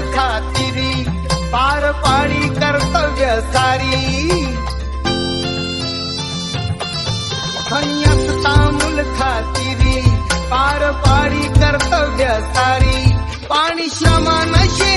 खातिरी पार पाणी कर्तव्य सारी. संयसता मूल खातिरी पार पाणी कर्तव्य सारी. पाणी श्रमा नशे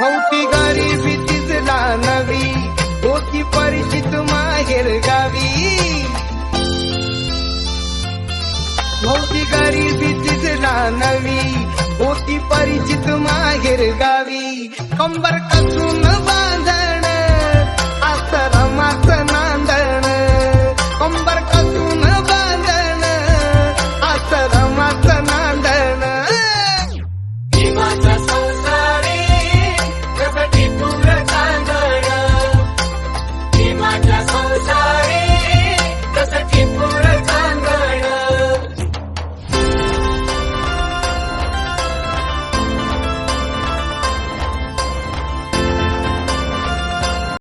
नव्हती गरीबी तिजला नवी होती परिचित माहेर गावी. नव्हती गरीबी तिजला नवी होती परिचित माहेर गावी. कंबर कसून